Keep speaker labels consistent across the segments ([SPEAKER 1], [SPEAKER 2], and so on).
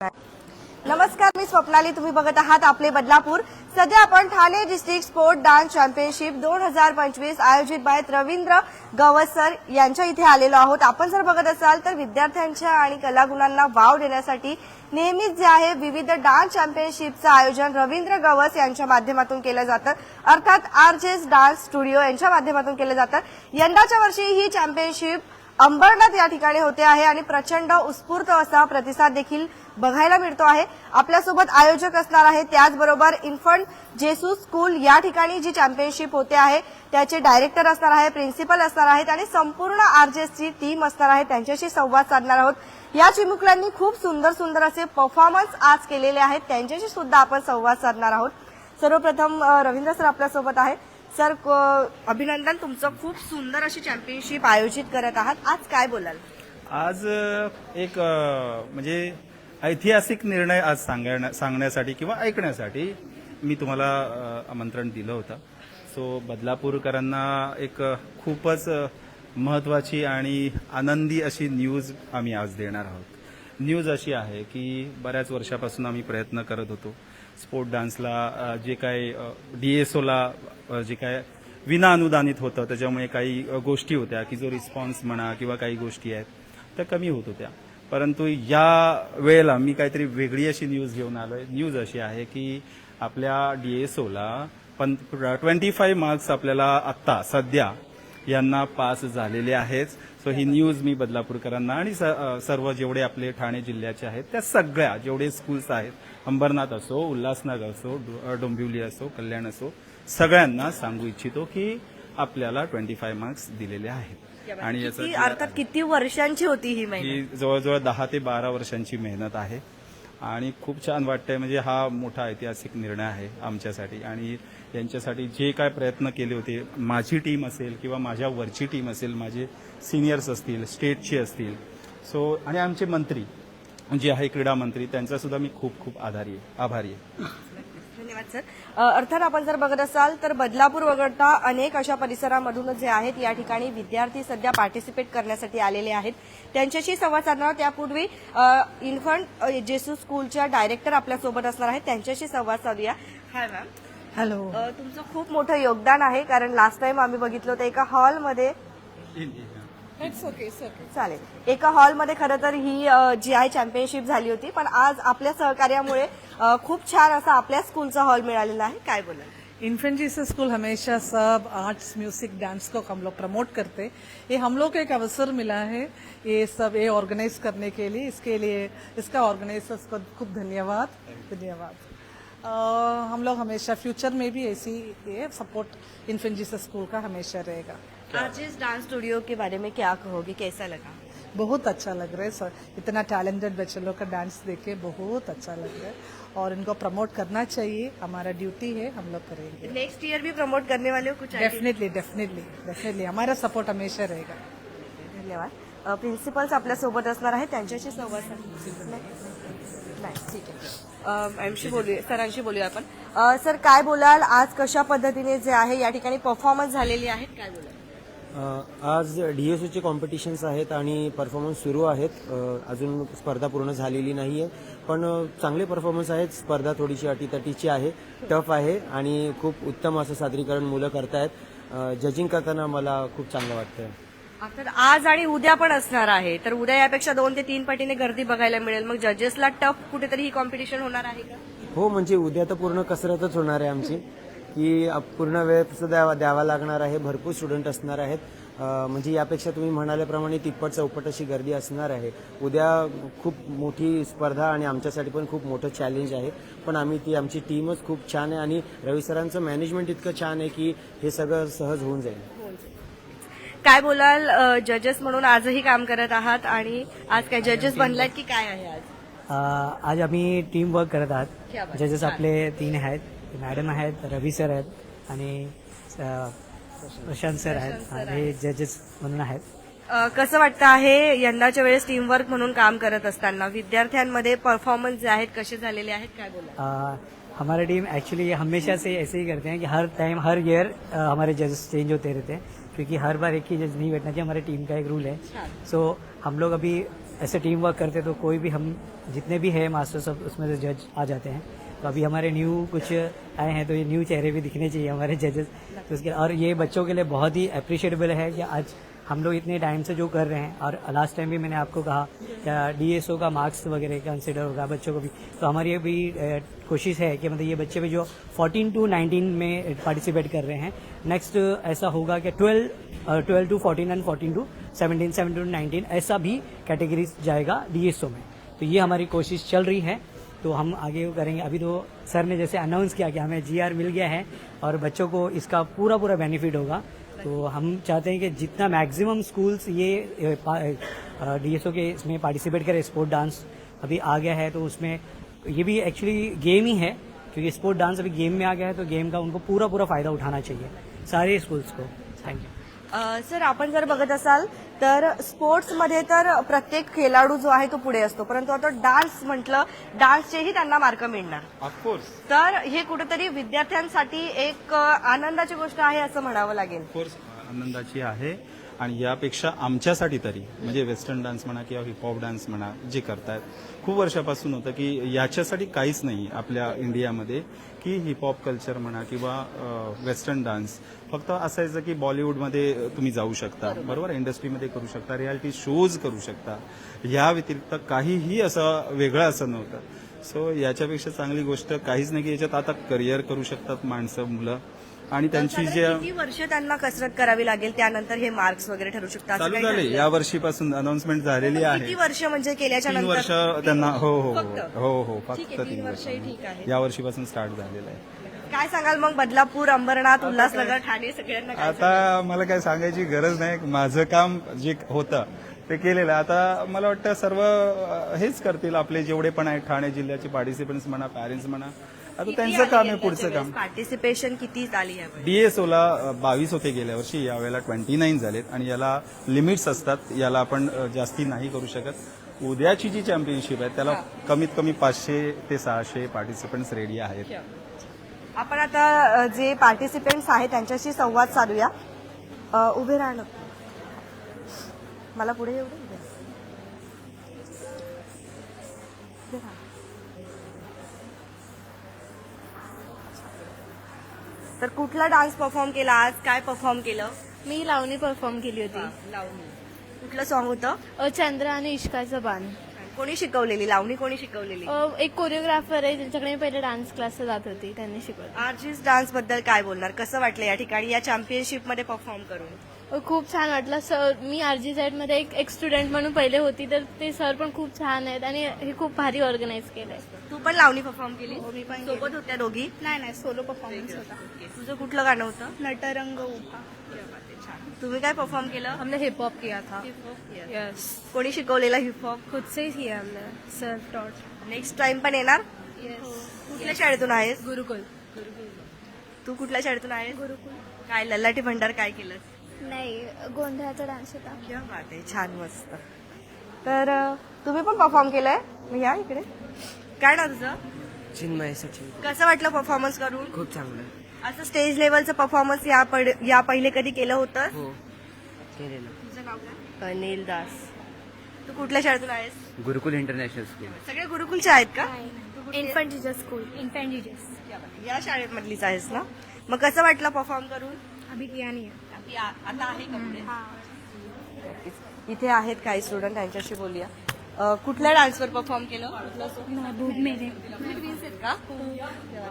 [SPEAKER 1] नमस्कार मी स्वप्नाली. तुम्ही बघत आहात आपले बदलापूर. सध्या आपण Thane district sport dance championship दोन हजार पंचवीस आयोजित बाय रवींद्र गवस सर यांच्या इथे आलेलो आहोत. आपण जर बघत असाल तर विद्यार्थ्यांच्या आणि कलागुणांना वाव देण्यासाठी नेहमीच जे आहे विविध डान्स चॅम्पियनशिपचं आयोजन रवींद्र गवस यांच्या माध्यमातून केलं जातं. अर्थात आर जे डान्स स्टुडिओ यांच्या माध्यमातून केलं जातं. यंदाच्या वर्षी ही चॅम्पियनशिप अंबरनाथ या ठिकाणी होते आहे आणि प्रचंड उत्स्फूर्त असा प्रतिसाद देखील बघायला मिळतो आहे. आपल्यासोबत आयोजक असणार आहे. त्याचबरोबर इन्फंट जेसू स्कूल या ठिकाणी जी चॅम्पियनशिप होते आहे त्याचे डायरेक्टर असणार आहे प्रिन्सिपल असणार आहेत आणि संपूर्ण आरजेसची टीम असणार आहे. त्यांच्याशी संवाद साधणार आहोत. या चिमुकल्यांनी खूप सुंदर सुंदर असे परफॉर्मन्स आज केलेले आहेत. त्यांच्याशी सुद्धा आपण संवाद साधणार आहोत. सर्वप्रथम रवींद्र सर आपल्यासोबत आहे सर क- अभिनंदन. तुमचं खूप सुंदर अशी चॅम्पियनशिप आयोजित करत आहात. आज काय बोलाल?
[SPEAKER 2] आज एक म्हणजे ऐतिहासिक निर्णय आज सांगण्या सांगण्यासाठी किंवा ऐकण्यासाठी मी तुम्हाला आमंत्रण दिलं होतं. सो बदलापूरकरांना एक खूपच महत्त्वाची महत्वाची आणि आनंदी अशी न्यूज आम्ही आज देणार आहोत. न्यूज अशी आहे की बऱ्याच वर्षापासून आम्ही प्रयत्न करत होतो. स्पोर्ट डान्सला जे काय डी एस ओला जे काय विना अनुदानित होतं त्याच्यामुळे काही गोष्टी होत्या की जो रिस्पॉन्स म्हणा किंवा काही गोष्टी आहेत त्या कमी होत होत्या. परंतु या वेळेला मी काहीतरी वेगळी अशी न्यूज घेऊन आलोय. न्यूज अशी आहे की आपल्या डी एस ओला पण ट्वेंटी फाईव्ह मार्क्स आपल्याला आत्ता सध्या यांना पास झालेले आहेत. सो ही न्यूज मी बदलापूरकरांना आणि स- सर्व जेवढे आपले ठाणे जिल्ह्याचे आहेत त्या सगळ्या जेवढे स्कूल्स आहेत अंबरनाथ असो उल्हासनगर असो डोंबिवली असो कल्याण असो सगळ्यांना सांगू इच्छितो की आपल्याला ट्वेंटी फाईव्ह मार्क्स दिलेले आहेत. आणि याचं
[SPEAKER 1] अर्थात किती वर्षांची होती ही
[SPEAKER 2] ही जवळजवळ दहा ते बारा वर्षांची मेहनत आहे. आणि खूप छान वाटतंय म्हणजे हा मोठा ऐतिहासिक निर्णय आहे आमच्यासाठी. आणि यांच्यासाठी जे काय प्रयत्न केले होते माझी टीम असेल किंवा माझ्या वरची टीम असेल माझे सिनियर्स असतील स्टेटचे असतील. सो आणि आमचे मंत्री जे आहे क्रीडा मंत्री त्यांचा सुद्धा मी खूप खूप आभारी आहे आभारी आहे.
[SPEAKER 1] धन्यवाद सर. अर्थात आपण जर बघत असाल तर बदलापूर वगळता अनेक अशा परिसरामधून जे आहेत या ठिकाणी विद्यार्थी सध्या पार्टिसिपेट करण्यासाठी आलेले आहेत. त्यांच्याशी संवाद साधणार. त्यापूर्वी इन्फंट जेसू स्कूलच्या डायरेक्टर आपल्यासोबत असणार आहेत. त्यांच्याशी संवाद साधूया. हाय मॅम
[SPEAKER 3] हॅलो
[SPEAKER 1] तुमचं खूप मोठं योगदान आहे कारण लास्ट टाइम आम्ही बघितलं होतं एका हॉलमध्ये चालेल. एका हॉलमध्ये खरं तर ही जी आहे चॅम्पियनशिप झाली होती पण आज आपल्या सहकार्यामुळे खूप छान असा आपल्या स्कूलचा हॉल मिळालेला आहे. काय बोलाल?
[SPEAKER 3] इन्फेंट जीसस स्कूल हमेशा सब आर्ट्स म्यूज़िक डांस को हम लोग प्रमोट करते. ये हम लोग को एक अवसर मिला है ये सब ये ऑर्गेनाइज करने के लिए. इसके लिए इसका ऑर्गेनाइजर्स को खूब धन्यवाद. धन्यवाद. हम लोग हमेशा फ्यूचर में भी ऐसी ये सपोर्ट इन्फेंट जीसस स्कूल का हमेशा रहेगा.
[SPEAKER 1] आज इस डांस स्टूडियो के बारे में क्या कहोगे? कैसा लगा?
[SPEAKER 3] बहुत अच्छा लग रहा है। सर इतना टैलेंटेड बच्चे लोग का डांस देखे बहुत अच्छा लग रहा है। और इनको प्रमोट करना चाहिए। हमारा ड्यूटी है हम लोग करेंगे।
[SPEAKER 1] नेक्स्ट ईयर भी प्रमोट करने वाले हो कुछ?
[SPEAKER 3] डेफिनेटली डेफिनेटली डेफिनेटली हमारा सपोर्ट हमेशा रहेगा।
[SPEAKER 1] धन्यवाद। प्रिन्सिपल्स आपल्यासोबत असणार आहेत त्यांच्याशी संवाद नाही ठीक आहे. मॅमशी बोलूया सरांशी बोलूया आपण. सर काय बोलाल? आज कशा पद्धतीने जे आहे या ठिकाणी परफॉर्मन्स झालेली आहेत काय बोलाल?
[SPEAKER 4] आज डीएसओचे कॉम्पिटिशन्स आहेत आणि परफॉर्मन्स सुरू आहेत. अजून स्पर्धा पूर्ण झालेली नाही आहे पण चांगले परफॉर्मन्स आहेत. स्पर्धा थोडीशी अटीतटीची आहे. टफ आहे आणि खूप उत्तम असं सादरीकरण मुलं करतायत. जजिंग करताना मला खूप चांगलं वाटतंय.
[SPEAKER 1] तर आज आणि उद्या पण असणार आहे. तर उद्या यापेक्षा दोन ते तीन पटीने गर्दी बघायला मिळेल. मग जजेसला टफ कुठेतरी ही कॉम्पिटिशन होणार आहे का?
[SPEAKER 4] हो म्हणजे उद्या तर पूर्ण कसरतच होणार आहे आमची. की पूर्ण वेळ सुद्धा द्यावा द्यावा लागणार आहे भरपूर स्टुडंट असणार आहेत. म्हणजे यापेक्षा तुम्ही म्हणाल्याप्रमाणे तिप्पट चौपट अशी गर्दी असणार आहे. उद्या खूप मोठी स्पर्धा आणि आमच्यासाठी पण खूप मोठं चॅलेंज आहे. पण आम्ही ती आमची टीमच खूप छान आहे आणि रवी सरांचं मॅनेजमेंट इतकं छान आहे की हे सगळं सहज होऊन जाईल.
[SPEAKER 1] काय बोलाल जजेस म्हणून आजही काम करत आहात आणि आज काय जजेस बनलात की काय आहे आज?
[SPEAKER 5] आज आम्ही टीम वर्क करत आहात. जजेस आपले तीन आहेत. मॅडम आहेत रवी सर आहेत आणि प्रशांत सर आहेत आणि हे जजेस म्हणून आहेत.
[SPEAKER 1] अ, कसं वाटतं आहे यंदाच्या वेळेस टीमवर्क म्हणून काम करत असताना? विद्यार्थ्यांमध्ये परफॉर्मन्स जे आहेत कसे झालेले आहेत काय बोलाल?
[SPEAKER 5] अ, हमारी टीम एक्चुअली हमेशा से ऐसे ही करते हैं कि हर टाइम हर ईयर हमारे जजेस चेंज होते रहते हैं क्योंकि हर बार एक ही जज नहीं बैठना चाहिए हमारी टीम का एक रूल है। सो हम लोग अभी ऐसे टीम वर्क करते तो कोई भी हम जितने भी है मास्टर सब उसमें से जज आ जाते हैं। तो अभी हमारे न्यू कुछ आए हैं तो ये न्यू चेहरे भी दिखने चाहिए हमारे जजेस तो उसके, और ये बच्चों के लिए बहुत ही अप्रिशिएटेबल है कि आज हम लोग इतने टाइम से जो कर रहे हैं, और लास्ट टाइम भी मैंने आपको कहा क्या डीएसओ का मार्क्स वगैरह कंसिडर होगा बच्चों को भी। तो हमारी ये भी कोशिश है कि मतलब ये बच्चे भी जो 14 टू 19 में पार्टिसिपेट कर रहे हैं नेक्स्ट ऐसा होगा कि 12 twelve to 14 and 14 to 17 17 to 19 ऐसा भी कैटेगरीज जाएगा डीएसओ में। तो ये हमारी कोशिश चल रही है। तो हम आगे वो करेंगे। अभी तो सर ने जैसे अनाउंस किया कि हमें जीआर मिल गया है और बच्चों को इसका पूरा पूरा बेनिफिट होगा। तो हम चाहते हैं कि जितना मैक्सिमम स्कूल्स ये डीएसओ के इसमें पार्टिसिपेट करें स्पोर्ट डांस अभी आ गया है तो उसमें ये भी एक्चुअली गेम ही है, क्योंकि स्पोर्ट डांस अभी गेम में आ गया है तो गेम का उनको पूरा पूरा फ़ायदा उठाना चाहिए सारे स्कूल्स को। थैंक यू
[SPEAKER 1] सर आपण जर बघत असाल तर स्पोर्ट्समध्ये तर प्रत्येक खेळाडू जो आहे तो पुढे असतो. परंतु आता डान्स म्हटलं डान्सचेही त्यांना मार्क मिळणार.
[SPEAKER 2] ऑफकोर्स
[SPEAKER 1] तर हे कुठेतरी विद्यार्थ्यांसाठी एक आनंदाची गोष्ट आहे असं म्हणावं लागेल.
[SPEAKER 2] ऑफकोर्स आनंदाची आहे. आणि यापेक्षा आमच्यासाठी तरी म्हणजे वेस्टर्न डान्स म्हणा किंवा हिपहॉप डान्स म्हणा जे करतायत. खूप वर्षापासून होतं की याच्यासाठी काहीच नाही आपल्या इंडियामध्ये की हिपहॉप कल्चर म्हणा किंवा वेस्टर्न डान्स. फक्त असायचं की बॉलिवूडमध्ये तुम्ही जाऊ शकता बरोबर? इंडस्ट्रीमध्ये करू शकता रियालिटी शोज करू शकता. या व्यतिरिक्त काहीही असं वेगळं असं नव्हतं. सो याच्यापेक्षा चांगली गोष्ट काहीच नाही की याच्यात आता करिअर करू शकतात माणसं मुलं. आणि त्यांची जे
[SPEAKER 1] किती वर्ष त्यांना कसरत करावी लागेल? त्यानंतर हे मार्क्स वगैरे ठरू शकतात
[SPEAKER 2] चालू झाले? या वर्षीपासून अनाउन्समेंट झालेली आहे.
[SPEAKER 1] किती वर्ष म्हणजे केल्याच्या
[SPEAKER 2] तीन वर्ष
[SPEAKER 1] नंतर
[SPEAKER 2] त्यांना हो हो
[SPEAKER 1] फक्त?
[SPEAKER 2] हो हो. हो
[SPEAKER 1] ठीक
[SPEAKER 2] फक्त
[SPEAKER 1] आहे, तीन
[SPEAKER 2] वर्ष
[SPEAKER 1] ठीक आहे.
[SPEAKER 2] या वर्षीपासून स्टार्ट झालेलं आहे.
[SPEAKER 1] काय सांगाल मग? बदलापूर अंबरनाथ उल्हासनगर ठाणे सगळ्यांना काय
[SPEAKER 2] आता मला काय सांगायची गरज नाही. माझं काम जे होतं ते केलेलं आहे. आता मला वाटतं सर्व अं, हेच करतील आपले जेवढे पण आहेत ठाणे जिल्ह्याचे पार्टिसिपंट्स म्हणा पॅरेंट्स म्हणा. आता त्यांचं काम आहे पुढचं काम.
[SPEAKER 1] पार्टिसिपेशन किती झाली
[SPEAKER 2] डीएसओला बावीस होते गेल्या वर्षी यावेळेला ट्वेंटी नाईन झालेत आणि याला लिमिट्स असतात याला आपण जास्ती नाही करू शकत. उद्याची जी चॅम्पियनशिप आहे त्याला कमीत कमी पाचशे ते सहाशे पार्टिसिपंट्स रेडी आहेत.
[SPEAKER 1] आपण आता जे पार्टिसिपेंट्स आहेत त्यांच्याशी संवाद साधूया. उभे राहणं मला पुढे एवढं उभे राहा. उभे राहा. तर कुठला डान्स परफॉर्म केला? आज काय परफॉर्म केलं?
[SPEAKER 6] मी लावणी परफॉर्म केली होती.
[SPEAKER 1] लावणी. कुठलं सॉन्ग होतं?
[SPEAKER 6] अ, चंद्र आणि इश्काचं बाण.
[SPEAKER 1] कोणी शिकवलेली? लावणी कोणी शिकवलेली?
[SPEAKER 6] अ, एक कोरिओग्राफर आहे ज्यांच्याकडे मी पहिले डान्स क्लासला जात होती त्यांनी शिकवलं.
[SPEAKER 1] आर्जिस डान्सबद्दल काय बोलणार? कसं वाटलं या ठिकाणी या चॅम्पियनशिपमध्ये परफॉर्म करून?
[SPEAKER 6] खूप छान वाटलं. सर मी आर जी मध्ये एक एक स्टुडंट म्हणून पहिले होती तर ते सर पण खूप छान आहेत आणि हे खूप भारी ऑर्गनाईज केलंय.
[SPEAKER 1] तू पण लावणी परफॉर्म केली
[SPEAKER 6] मी पण
[SPEAKER 1] सोबत होत्या दोघी?
[SPEAKER 6] नाही नाही सोलो परफॉर्मन्स होता.
[SPEAKER 1] तुझं कुठलं गाणं होतं?
[SPEAKER 6] नटरंग उभा
[SPEAKER 1] तुम्ही काय परफॉर्म केलं?
[SPEAKER 6] हमने हिप हॉप किया था. यस
[SPEAKER 1] कोणी शिकवलेलं हिपहॉप
[SPEAKER 6] खुद से ही किया हमने सेल्फ टॉट
[SPEAKER 1] नेक्स्ट टाइम पण येणार?
[SPEAKER 6] यस
[SPEAKER 1] कुठल्या शाळेतून आहेस?
[SPEAKER 6] गुरुकुल.
[SPEAKER 1] तू कुठल्या शाळेतून आहेस? काय ललाटी भंडार काय केलं
[SPEAKER 6] नाही गोंधळाचा डान्स होता.
[SPEAKER 1] क्या बात आहे छान मस्त. तर अं, तुम्ही पण परफॉर्म केलंय? मग या इकडे. काय ना तुझं
[SPEAKER 7] चिन्मय सचिन
[SPEAKER 1] कसं वाटलं परफॉर्मन्स करून?
[SPEAKER 7] खूप चांगलं.
[SPEAKER 1] असं स्टेज लेवलचं परफॉर्मन्स या पड- या पहिले कधी केलं होतं
[SPEAKER 7] हो केलेलं.
[SPEAKER 1] तुझं नाव काय? अनिल दास. तू कुठल्या शाळेतून आहेस?
[SPEAKER 7] Gurukul international school.
[SPEAKER 1] सगळे गुरुकुलचे आहेत का?
[SPEAKER 6] Infant Jesus school infant Jesus
[SPEAKER 1] या शाळेमधलीच आहेस ना? मग कसं वाटलं परफॉर्म करून?
[SPEAKER 6] अभी किया नहीं है
[SPEAKER 1] आता आहे का इथे आहेत काही स्टुडंट त्यांच्याशी बोलूया. अ, कुठल्या डान्सवर परफॉर्म केलं?
[SPEAKER 6] महबूब मेरे.
[SPEAKER 1] ट्विन्स आहेत का?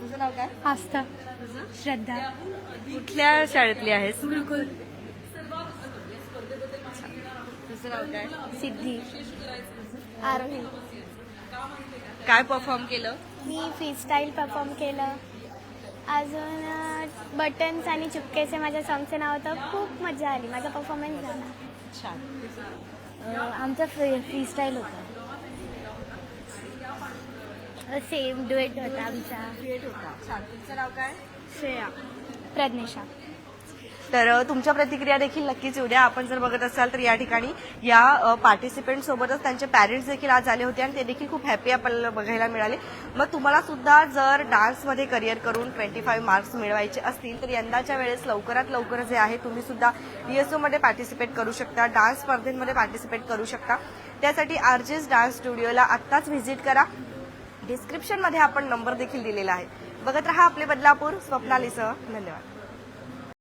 [SPEAKER 1] तुझं नाव काय?
[SPEAKER 6] आस्था. श्रद्धा.
[SPEAKER 1] कुठल्या शाळेतली आहेस?
[SPEAKER 6] गुरुकुल.
[SPEAKER 1] तुझं नाव काय?
[SPEAKER 6] सिद्धी. आरोही
[SPEAKER 1] काय परफॉर्म केलं?
[SPEAKER 8] मी फ्रीस्टाईल परफॉर्म केलं. अजून बटन्स आणि चुपकेचे माझ्या सॉंगचं नाव होतं. खूप मजा आली. माझा परफॉर्मन्स झाला.
[SPEAKER 1] छान.
[SPEAKER 8] आमचं फ्री फ्रीस्टाईल होतं. सेम डुएट होता आमचा.
[SPEAKER 1] क्रिएट होता. छान. तुमचं नाव काय?
[SPEAKER 8] श्रेया. प्रज्ञेशा.
[SPEAKER 1] तर तुमच्या प्रतिक्रिया देखील नक्कीच येऊ द्या आपण जर बघत असाल तर या ठिकाणी या पार्टिसिपेंट सोबतच त्यांचे पॅरेंट्स देखील आज आले होते आणि ते देखील खूप हॅपी आपल्याला बघायला मिळाले. मग तुम्हाला सुद्धा जर डान्समध्ये करिअर करून ट्वेंटी फाईव्ह मार्क्स मिळवायचे असतील तर यंदाच्या वेळेस लवकरात लवकर जे आहे तुम्ही सुद्धा डीएसओमध्ये पार्टिसिपेट करू शकता डान्स स्पर्धेमध्ये पार्टिसिपेट करू शकता. त्यासाठी आरजेस डान्स स्टुडिओला आत्ताच व्हिजिट करा. डिस्क्रिप्शनमध्ये आपण नंबर देखील दिलेला आहे. बघत रहा आपले बदलापूर. स्वप्नालीसह. धन्यवाद.